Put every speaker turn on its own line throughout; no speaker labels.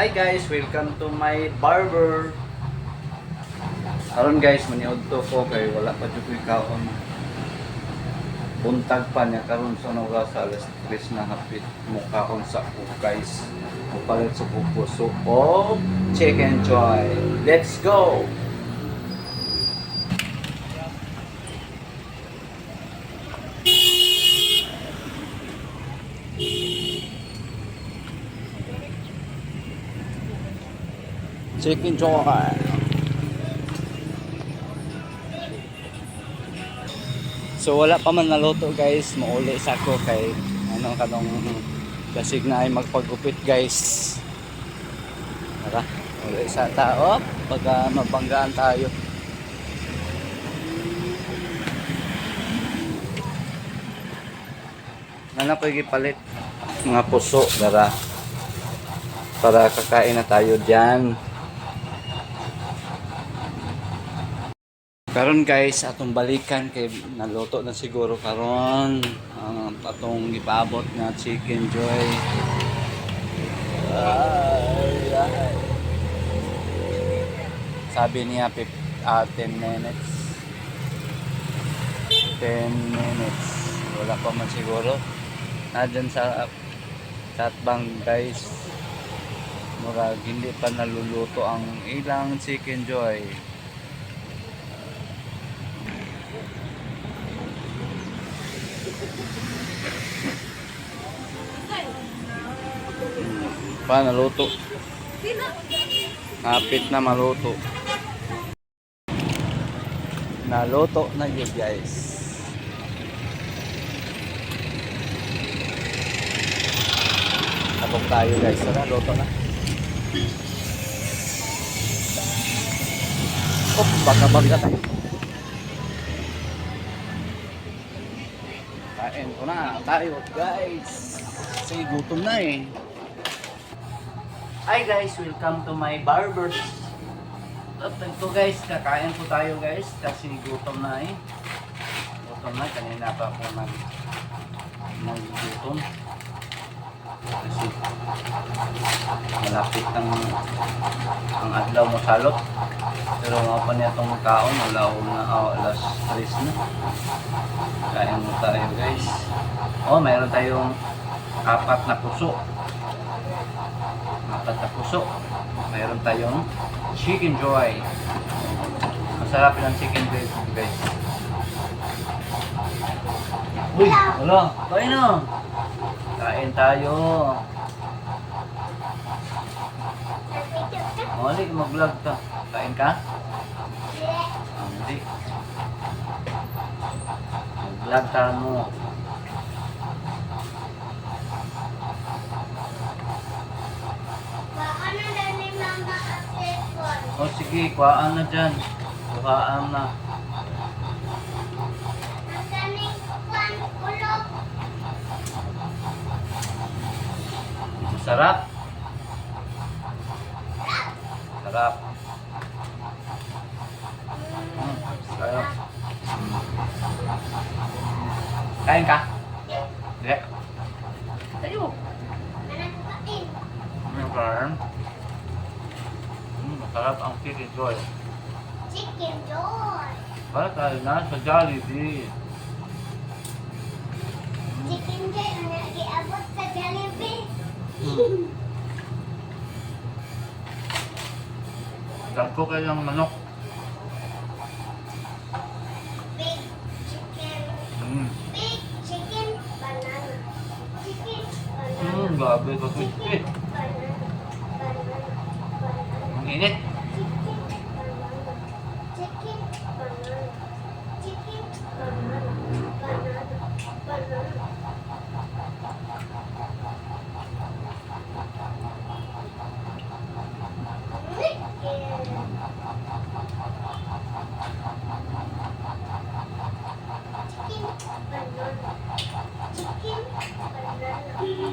Hi guys, welcome to my barber. Aron guys, maniod to ko kay wala pa jud ko'y kaon. Buntag pa niya karon sa naga sa alas 3 na hapit mukha kon sa ko guys. Mupalit sa pupuso o chicken joy. Let's go! Chicken joy. So wala pa man naluto guys, mauli sa ko kay ano kanong kasig na ay magpagupit guys. Tara, uli sa tao pagka mabanggaan tayo. Ano ko palit mga puso dara para kakain na tayo diyan. Karon guys, atong balikan kay naluto na siguro karon ang atong ipaabot na chicken joy. Ay, ay. Sabi niya pip, ah, 10 minutes. 10 minutes. Wala pa man siguro. Nadyan sa chat bang guys. Murag hindi pa naluluto ang ilang chicken joy. Pa, naluto. Napit na maluto. Naluto na yun guys. Tapok tayo guys. Tara, luto na. Oh, baka bangga tayo. Kain ko na tayo guys. Kasi gutom na eh. Hi guys, welcome to my barber. Ito guys, kakain po tayo guys kasi gutom na eh. Gutom na, kanina pa ako nag naggutom. Kasi malapit ang ang adlaw mo salot. Pero mga pa niya itong kaon, ako na oh, alas 3 na. Kain mo tayo guys. Oh, mayroon tayong apat na puso apat na puso. Mayroon tayong chicken joy. Masarap yung chicken joy guys. Uy, wala. Kain na. Kain tayo. Mali, mag-vlog ka. Kain ka? Ah, Hindi. Mag-vlog ka mo. O sige, kuhaan na dyan. Kuhaan na. Sarap. Sarap. Hmm, sarap. Kain ka? Hindi. Tayo. Ano kain? Hmm, masarap ang chicken joy.
Chicken joy.
Para tayo na sa Jollibee. Dagko kayo ng manok.
Big chicken.
Mm.
Big chicken banana. Chicken banana.
Mm, ka
Chicken banana. Banana. Banana.
Ang init.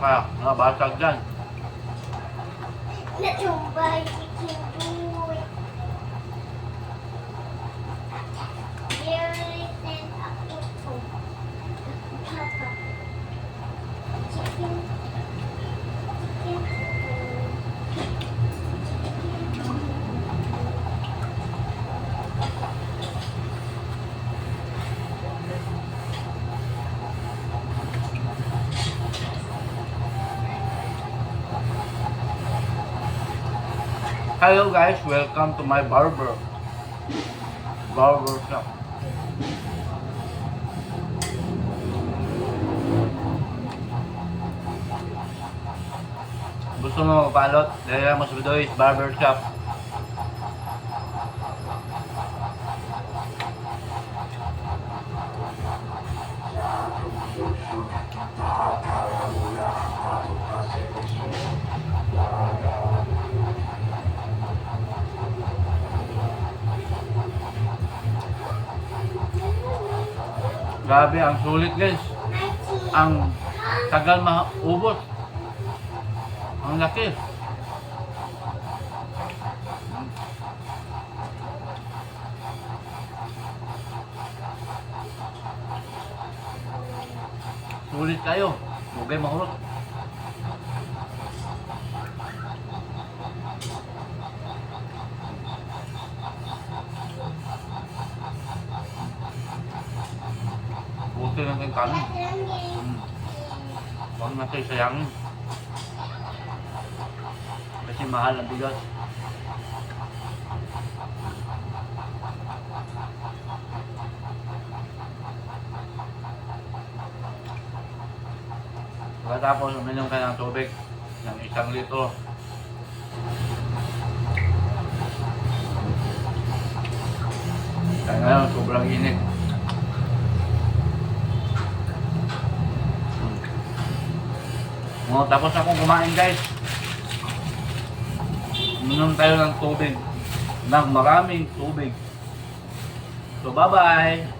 naka, nakabasag dyan.
Natumbay si Kimboy.
Hello guys, welcome to my barber. Barber shop. Gusto mo magpalot? Dahil video is barber shop. Grabe, ang sulit guys. Ang tagal maubos. Ang laki. Sulit kayo. Bugay mahurot. Buti lang kayong kanin. Huwag na kayo sayangin. Kasi mahal ang bigas. Pagkatapos uminom ka ng tubig ng isang litro. Kaya ngayon, sobrang init. Oh, tapos akong kumain guys. Minom tayo ng tubig. Ng maraming tubig. So bye-bye.